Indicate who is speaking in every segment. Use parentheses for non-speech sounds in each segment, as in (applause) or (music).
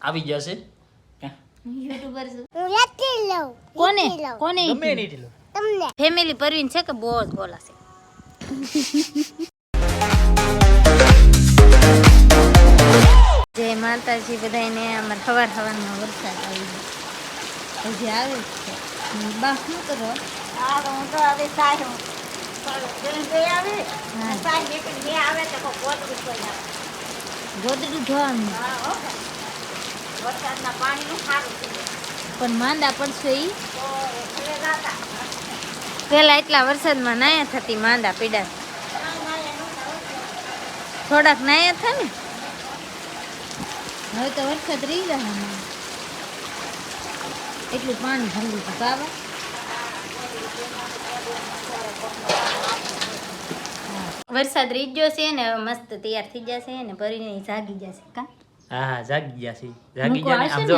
Speaker 1: આવી જશે?
Speaker 2: યુટ્યુબર છું
Speaker 3: હું નથી લઉં.
Speaker 2: કોને કોને
Speaker 1: ગમે નહીં
Speaker 3: તમને.
Speaker 2: ફેમિલી પરવીન છે કે બહુ જ બોલાશે? (laughs) જય માતાજી બધાને અમારે સવાર સવારમાં વરસાદ આવી ગયો. હજી આવે છે. બા શું કરો?
Speaker 3: હું તો હવે સાય હું. પણ બે આવે?
Speaker 2: હા.
Speaker 3: સાય નીકળી બે આવે તો કોઈ ગોતરું કોઈ ના
Speaker 2: ગોદડું ધોવાનું.
Speaker 3: હા હો. વરસાદના પાણીનું સારું
Speaker 2: પણ માંદા પડશે ઈ. પેલા એટલા વરસાદમાં નાયા થતી માંદા પીડા. થોડાક નાયા થા ને હવે તો વરસાદ રહી ગયા એટલું પાણી ભરવું હતું બાબા વરસાદ ગયો છે ને હવે મસ્ત તૈયાર થઈ જશે ને ભરીને જાગી જશે કા?
Speaker 1: હા હા જાગી ગયા છે. જાગી ગયા આમ જો.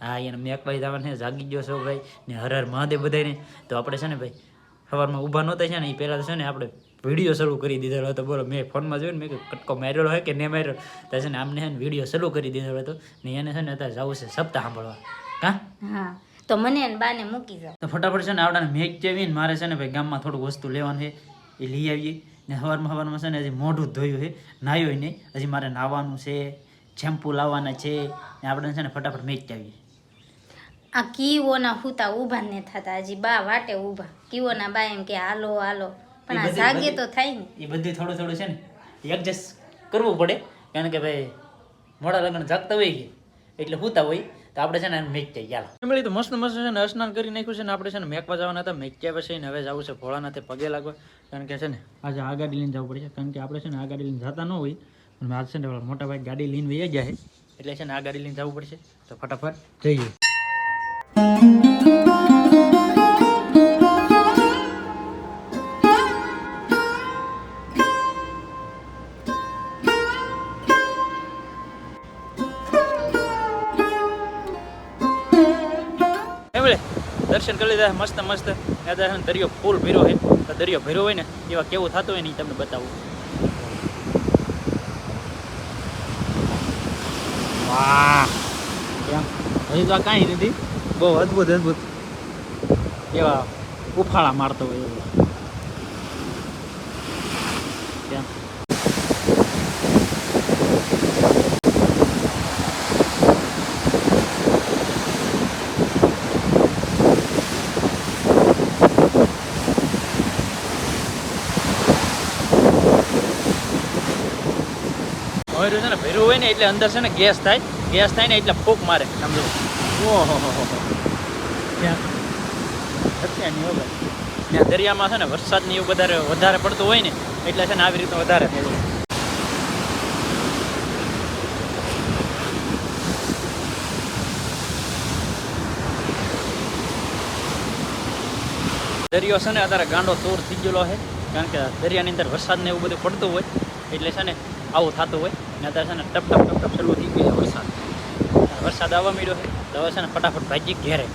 Speaker 1: હા એને મેં જવાનું છે. જાગી ગયો છો ભાઈ ને હર હર મહાદેવ બધાને તો આપણે છે ને ભાઈ સવારમાં ઊભા નહોતા છે ને એ પહેલાં છે ને આપણે વીડિયો શરૂ કરી દીધેલો હતો. બોલો મેં ફોનમાં જોયું ને મેં કટકો મારેલો હોય કે નહીં માર્યો? તો છે ને આમને છે ને વીડિયો શરૂ કરી દીધેલો હતો. ને એને છે ને અત્યારે જવું છે સપ્તાહ સાંભળવા. કાં?
Speaker 2: હા તો મને બાને મૂકી જાવ
Speaker 1: તો ફટાફટ છે ને આવડાને જેવી ને મારે છે ને ભાઈ ગામમાં થોડુંક વસ્તુ લેવાનું છે એ લઈ આવીએ. ને સવારમાં સવારમાં છે ને હજી મોઢું ધોયું છે નાહ્યો નહીં. હજી મારે નાહવાનું છે. શેમ્પુ લાવવાના છે ને આપણે છે ને ફટાફટ મેચ આવીએ.
Speaker 2: આ કીઓના હુતા ઊભા ને થતા હજી બા વાટે ઊભા. કીઓના બા એમ કે હાલો હાલો. પણ આ જાગે તો થાય ને.
Speaker 1: એ બધું થોડું થોડું છે ને એડજસ્ટ કરવું પડે. કારણ કે ભાઈ મોડા લગ્ન જાગતા હોય કે એટલે હુતા હોય તો આપણે છે ને મેચ થઈ ગયા ફેમિલી તો મસ્ત મસ્ત છે ને સ્નાન કરી નાખ્યું છે ને આપણે છે ને મેકવા જવાના હતા. મેચ્યા પછી ને હવે જવું છે ભોળાનાથે પગે લાગવા. કારણ કે છે ને આજે આ ગાડી લઈને જવું પડશે. કારણ કે આપણે છે ને આ ગાડી લઈને જતા ન હોય. પણ મારે છે ને મોટા ભાઈ ગાડી લઈને વહી છે. એટલે છે ને આ ગાડી લઈને જવું પડશે. તો ફટાફટ જઈએ દર્શન કરી લીધા, મસ્ત મસ્ત. દરિયો ફૂલ ભીરો હોય તો દરિયો ભીરો હોય ને, એવા કેવું થતું હોય ને તમને બતાવું. વાહ. હજી તો આ કાંઈ નથી. બહુ અદ્ભુત અદ્ભુત. એવા ઉફાળા મારતો હોય એવું કેમ હવે ને હોય ને એટલે અંદર છે ને ગેસ થાય. ગેસ થાય ને એટલે ફૂક મારે સમજો. ઓહો ત્યાં. દરિયામાં છે ને વરસાદની એવું વધારે વધારે પડતું હોય ને એટલે છે ને આવી રીતે વધારે થાય. દરિયો છે ને અત્યારે ગાંડો તોર થઈ ગયેલો છે. કારણ કે દરિયાની અંદર વરસાદ ને એવું બધું પડતું હોય. એટલે છે ને આવું થતું હોય ને અત્યારે છે ને ટપ ટપ ટપ ટપ શરૂ થઈ ગયો વરસાદ. વરસાદ આવવા માંડ્યો છે તો હવે છે ને ફટાફટ ભાઈજી ઘેરે.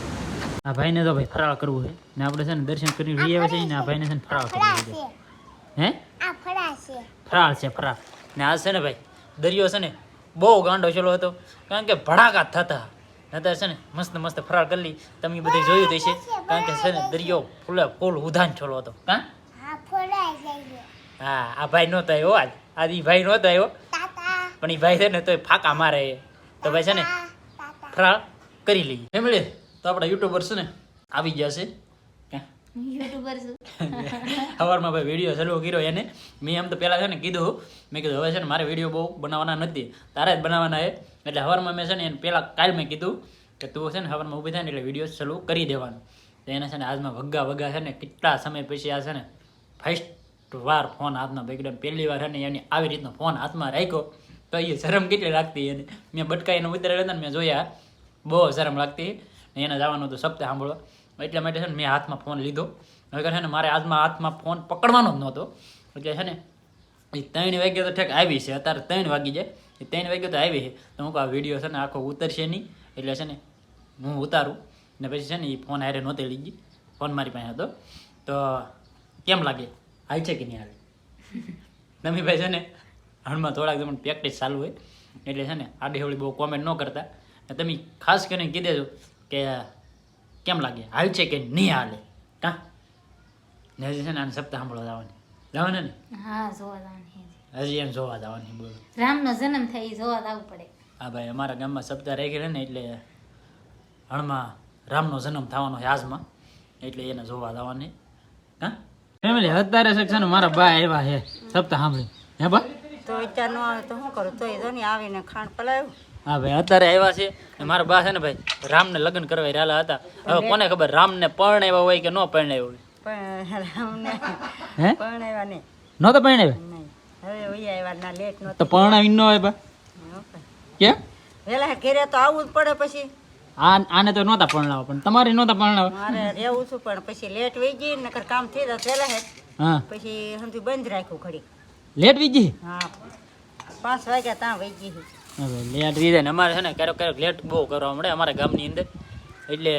Speaker 1: આ ભાઈને તો ભાઈ ફરાળ કરવું છે. ને આપણે છે ને દર્શન કરી રહી આવે છે ને આ ભાઈને છે ને ફરાળ કરવું છે. હે? ફરાળ છે. ફરાળ ને આ છે ને ભાઈ દરિયો છે ને બહુ ગાંડો ચલો હતો. કારણ કે ભડાકા થતા. નતર છે ને મસ્ત મસ્ત ફરાળ કરી લી તમે બધે જોયું થઈ છે કારણ કે છે ને દરિયો ફૂલે ફૂલ ઉધાન છોલો હતો.
Speaker 3: હા
Speaker 1: હા આ ભાઈ નહોતો એવો આજ. આજ ઈ ભાઈ નહોતો આવ્યો પણ એ ભાઈ છે ને તોય ફાકા મારે તો ભાઈ છે ને
Speaker 3: તાતા
Speaker 1: ફરાળ કરી લઈએ ફેમિલી તો આપણા યુટ્યુબર છે ને આવી ગયા છે સવારમાં ભાઈ વીડિયો ચાલુ કર્યો એને મેં એમ તો પહેલાં છે ને કીધું મેં કીધું હવે છે ને મારે વીડિયો બહુ બનાવવાના નથી તારે જ બનાવવાના છે એટલે સવારમાં મેં છે ને એને પહેલાં કાલ મેં કીધું કે તું છે ને સવારમાં ઊભી થાય ને એટલે વીડિયો ચાલુ કરી દેવાનું તો એને છે ને આજમાં વગ્ગા વગ્ગા છે ને કેટલા સમય પછી આ છે ને ફર્સ્ટ વાર ફોન હાથમાં ને પહેલી વાર અને એની આવી રીતનો ફોન હાથમાં રાખ્યો. તો એ શરમ કેટલી લાગતી એને? મેં બટકાઈને ઉતરેલા હતા ને મેં જોયા. બહુ શરમ લાગતી. ને એને જવાનું હતું સપ્તાહ સાંભળો એટલા માટે છે ને મેં હાથમાં ફોન લીધો. હવે છે ને મારે હાથમાં હાથમાં ફોન પકડવાનો જ નહોતો. એટલે છે ને એ ત્રણ વાગ્યે તો ઠેક આવી છે. અત્યારે ત્રણ વાગી જાય. એ ત્રણ વાગ્યે તો આવી છે. તો હું આ વીડિયો છે ને આખો ઉતરશે નહીં. એટલે છે ને હું ઉતારું. ને પછી છે ને એ ફોન હારે નહોતી લીધી. ફોન મારી પાસે હતો. તો કેમ લાગે? હાલ છે કે નહીં હાલે તમે ભાઈ છે ને હાલમાં થોડાક તમને પ્રેક્ટિસ ચાલુ હોય. એટલે છે ને આડી હવળી બહુ કોમેન્ટ ન કરતા. તમે ખાસ કરીને કહી દેજો કે કેમ લાગે? હાલ છે કે નહીં હાલે? કા ને હજી છે ને આને સપ્તાહ સાંભળવા જવાની. જવાને ને?
Speaker 2: હા જોવા જવાની
Speaker 1: હજી. એમ જોવા જવાની બોલો.
Speaker 2: રામનો જન્મ થાય એ જોવા જવું પડે.
Speaker 1: હા ભાઈ અમારા ગામમાં સપ્તાહ રહી ગયેલા ને એટલે હણમાં રામનો જન્મ થવાનો છે આજમાં. એટલે એને જોવા જવાની. હા? ફેમિલી અત્યારે છે છે ને મારા બા આવ્યા છે. સપ્તાહ સાંભળી. હે બા?
Speaker 3: તો અત્યારે નો આવે તો શું કરું? તો એ જો ને આવીને ખાંડ પલાવ્યું
Speaker 1: હા ભાઈ અત્યારે આવ્યા છે. ને મારા બા છે ને ભાઈ રામને લગ્ન કરવા રહેલા હતા. હવે કોને ખબર રામને પરણાવ્યા હોય કે ન પરણાવ્યા હોય? હે?
Speaker 3: પરણાવ્યા નહીં.
Speaker 1: પરણાવ્યા
Speaker 3: ના લેટ
Speaker 1: તો
Speaker 3: નહોતું
Speaker 1: પરણાવી ન હોય બા કેમ?
Speaker 3: વેલા ઘેરે તો આવવું જ પડે પછી.
Speaker 1: આને તો નહોતા લાવો પણ તમારે નહોતા પરણાવા
Speaker 3: મારે એવું છું પણ પછી લેટ વહી ગઈ નકર કામ થઈ જાય પહેલા હે
Speaker 1: હા.
Speaker 3: પછી સમજી બંધ રાખ્યું ઘડી.
Speaker 1: લેટ વીજી
Speaker 3: હા. પાંચ વાગ્યા ત્યાં વહી ગઈ.
Speaker 1: લેટ વીજે ને અમારે છે ને ક્યારેક ક્યારેક લેટ બહુ કરવા મળે અમારા ગામની અંદર. એટલે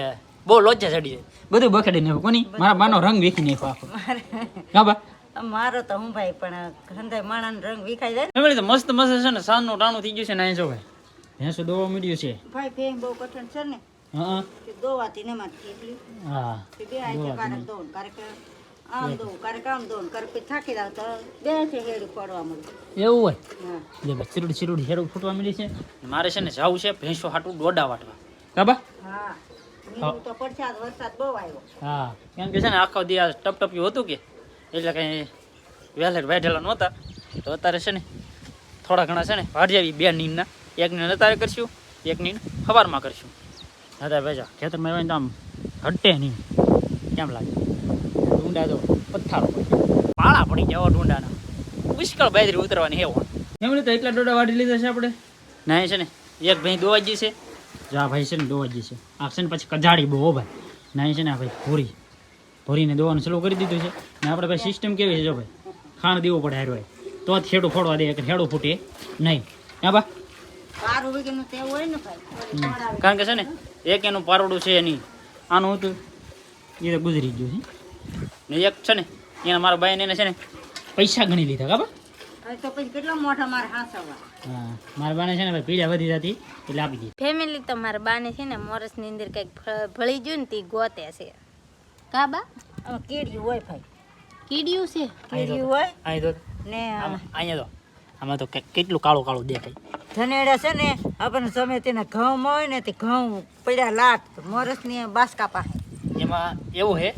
Speaker 1: બહુ લોચા ચડી જાય. બધું બખડી નાખ્યું કોની? મારા બાનો રંગ વીખી નાખ્યો આખો. હા બા.
Speaker 3: મારો તો હું ભાઈ પણ હંધાય માણાનો રંગ વિખાઈ જાય.
Speaker 1: તો મસ્ત મસ્ત છે ને સાંજનું ટાણું થઈ ગયું છે ને અહીં જો ભાઈ. ભેંસો દોવા મળ્યું છે?
Speaker 3: ભાઈ ભેં બહુ કઠણ છે ને.
Speaker 1: હા
Speaker 3: કે દોવાતી ને માં થેપલી.
Speaker 1: હા
Speaker 3: બે આઈ કારક દોન કારક આમ દો કારક આમ દોન કારક થાકી જાવ તો બે છે હેડું પડવા મળ્યું
Speaker 1: એવું હોય? એટલે ભાઈ ચીરુડી ચીરુડી હેડું ફૂટવા મળી છે. મારે છે ને જાવું છે ભેંસો હાટું દોડા વાટવા. કાબા
Speaker 3: હા. તો પડશે વરસાદ બહુ આવ્યો.
Speaker 1: હા. કેમ કે છે ને આખો દી આ ટપ હતું કે એટલે કંઈ વહેલે બેઠેલા નહોતા. તો અત્યારે છે ને થોડા ઘણા છે ને ભાડિયાવી બે નીંદના એક નીંદ અત્યારે કરશું એકની હવારમાં કરશું. દાદા ભેજા ખેતરમાં આવીને તો આમ હટે નહીં. કેમ લાગે? ડુંડા તો પથ્થારો પડી. પાળા પડી ગયા ડુંડાના. પુષ્કળ બાજરી ઉતરવાની હેવો એમને તો એટલા ડોડા વાડી લીધા છે આપણે? ના છે ને એક ભાઈ દોવાજી છે. જા ભાઈ છે ને દોવાજી છે. આ છે ને પછી કજાડી બહુ ભાઈ. ના છે ને આ ભાઈ ભૂરી. ભરીને દોવાનું ચાલુ કરી દીધું છે. ને આપણે ભાઈ સિસ્ટમ કેવી છે જો ભાઈ? ખાણ દેવું પડે હારવાય તો જ ખેડું ફોડવા દે ખેડૂ ફૂટે. નહીં. હા બા કારણ કે છે ને એક એનું પારોડું છે એની. આનું હતું? એ તો ગુજરી ગયું છે. ને એક છે ને એના મારા ભાઈને એને છે ને પૈસા ગણી લીધા
Speaker 3: ખબર? તો પછી કેટલા મોટા મારા હાંસવા
Speaker 1: હા મારા બાને છે ને ભાઈ પીડા વધી જતી એટલે આપી દીધી.
Speaker 2: ફેમિલી તો મારા બાને છે ને મોરસની અંદર કંઈક ફળ- ભળી ગયું ને તે ગોતે છે. કા બા?
Speaker 3: કેડિયું કીડિયું હોય ભાઈ.
Speaker 2: કેડિયું છે?
Speaker 3: કેડિયું હોય
Speaker 1: અહીં તો
Speaker 3: ને
Speaker 1: આમ- અહીંયા તો આમાં તો કે- કેટલું કાળું કાળું દેખાય.
Speaker 3: ધનેડા છે ને આપણને સમય તેના ઘઉં હોય ને તે ઘઉં પડ્યા લાટ મોરસની બાસકા પાસે
Speaker 1: એમાં એવું છે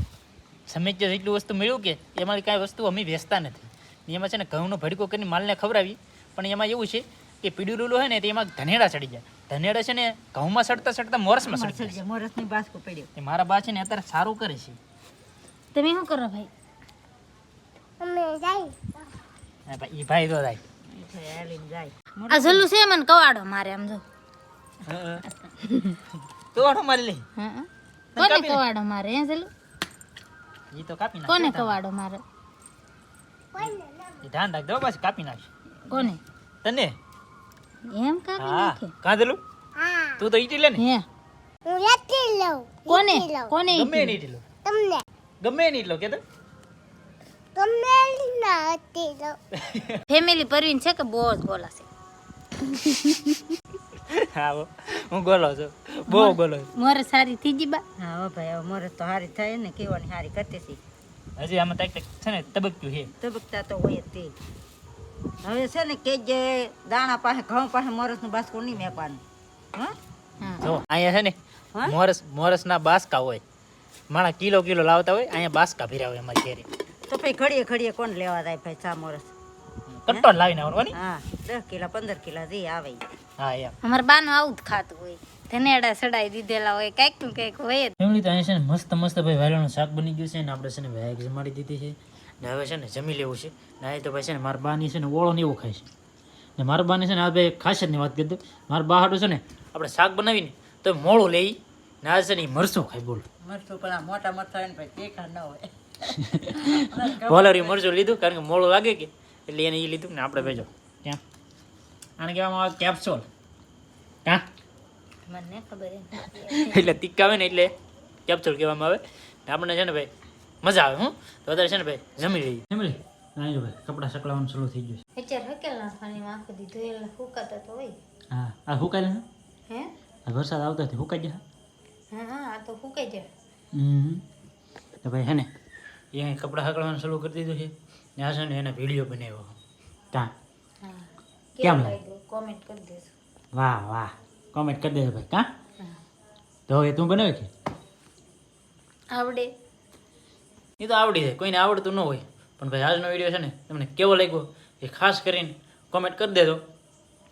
Speaker 1: સમય જેટલું વસ્તુ મળ્યું કે એમાં કાંઈ વસ્તુ અમે વેચતા નથી. એમાં છે ને ઘઉંનો ભડકો કરીને માલને ખવડાવી પણ એમાં એવું છે કે પીડું રૂલું હોય ને તે એમાં ધનેડા ચડી જાય. ધનેડા છે ને ઘઉંમાં સડતા સડતા મોરસમાં સડી જાય
Speaker 3: મોરસની બાસકો પડ્યો
Speaker 1: મારા બા છે ને અત્યારે સારું કરે છે.
Speaker 2: તમે શું કરો ભાઈ?
Speaker 1: હા ભાઈ એ ભાઈ તો
Speaker 3: જાય
Speaker 2: આ જલ્લું છે મને કવાડો મારે આમ જો.
Speaker 1: તો આઠો લે.
Speaker 2: કોને કવાડો મારે હે જલ્લું
Speaker 1: એ તો કાપી
Speaker 2: કોને કવાડો મારે?
Speaker 1: એ ધ્યાન રાખ દો પાછી કાપી નાખ
Speaker 2: કોને?
Speaker 1: તને?
Speaker 2: એમ કાપી નાખે?
Speaker 1: કાંદલું તું તો ઈટી લે ને.
Speaker 2: હે. કોને? કોને
Speaker 1: ગમે એને ઈટી ગમે એને ઈટલો કે તો
Speaker 2: ફેમિલી પરવીન છે કે બહુ જ બોલાશે?
Speaker 1: હા હું ગોલો છું. બહુ ગોલો છું.
Speaker 2: મોરે સારી થઈ ગઈ બા?
Speaker 3: હા ભાઈ હવે મોરે તો હારી થાય ને કેવાની સારી કરતી હતી.
Speaker 1: હજી આમાં તાક તાક છે ને તબક્યું છે.
Speaker 3: તબકતા તો હોય જ તે. હવે છે ને કે જે દાણા પાસે ઘઉં પાસે મોરસનું બાસકું નહીં મેકવાનું. હા?
Speaker 2: હા.
Speaker 1: જો અહીંયા છે ને? મોરસ મોરસના બાસકા હોય. માણા કિલો કિલો લાવતા હોય અહીંયા બાસકા ભીરા હોય અમારી ઘેરે.
Speaker 3: તો ભાઈ ઘડીએ ઘડીએ કોણ લેવા જાય ભાઈ ચા મોરસ?
Speaker 1: કટ્ટો લાવીને આવવાની
Speaker 3: હા દસ કિલા પંદર કિલા જે આવે.
Speaker 1: હા એમ.
Speaker 2: અમાર બાનું આવું જ ખાતું હોય. ધનેડા સડાઈ દીધેલા હોય કાંઈકનું કાંઈક હોય
Speaker 1: ફેમિલી તો અહીંયા છે ને મસ્ત મસ્ત ભાઈ વાયલાનું શાક બની ગયું છે ને આપણે છે ને વેગ જમાડી દીધી છે. ને હવે છે ને જમી લેવું છે. ને તો ભાઈ છે ને મારા બાની છે ને ઓળો ને એવું ખાય છે. ને મારા બાને છે ને આ ભાઈ ખાસિયતની વાત કરી દઉં. મારા બા હાટું છે ને આપણે શાક બનાવીને તો મોળું લઈ ને આ છે ને ઈ ખાઈ ખાય બોલ.
Speaker 3: મરચું પણ આ મોટા મરસા હોય ને ભાઈ તીખા ન હોય. (laughs)
Speaker 1: વોલરી મરચું લીધું કારણ કે મોળું લાગે કે. એટલે એને એ લીધું ને આપણે ભેજો. ત્યાં આને કહેવામાં આવે કેપ્સોલ હા?
Speaker 2: મને ખબર
Speaker 1: એટલે તીક્કા આવે ને એટલે કેપ્સોલ કહેવામાં આવે. આપણને છે ને ભાઈ મજા આવે હું? તો વધારે છે ને ભાઈ જમી લઈએ. જમી લઈએ. ભાઈ કપડાં સકળવાનું શરૂ થઈ ગયું
Speaker 2: અત્યારે હકેલ નાખવાની આખો દી ધોયેલા ફૂકાતા તો હોય.
Speaker 1: હા આ
Speaker 2: હે?
Speaker 1: વરસાદ આવતા હતી હુકાઈ ગયા
Speaker 2: હા? હા આ તો ફૂંકાઈ જાય
Speaker 1: હમ. તો ભાઈ હે ને એ અહીં કપડાં હકડવાનું શરૂ કરી દીધું છે. ને આ છે ને એને વીડિયો બનાવ્યો. ત્યાં કેમ
Speaker 2: કોમેન્ટ કરી દેજો.
Speaker 1: વાહ વાહ. કોમેન્ટ કરી દેજો ભાઈ કા. તો એ તું બનાવે કે?
Speaker 2: આવડે.
Speaker 1: એ તો આવડી જાય કોઈને આવડતું ન હોય. પણ ભાઈ આજનો વીડિયો છે ને તમને કેવો લાગ્યો એ ખાસ કરીને કોમેન્ટ કરી દેજો.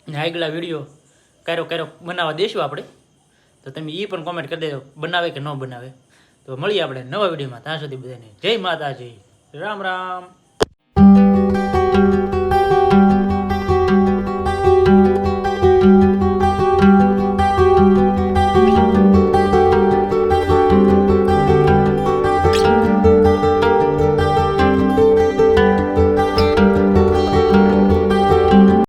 Speaker 1: ને આગલા વીડિયો કારો કારો બનાવવા દેશું આપણે. તો તમે એ પણ કોમેન્ટ કરી દેજો. બનાવે કે ન બનાવે? તો મળીએ આપણે નવા વિડીયોમાં. ત્યાં સુધી બધાને જય માતાજી. રામ રામ.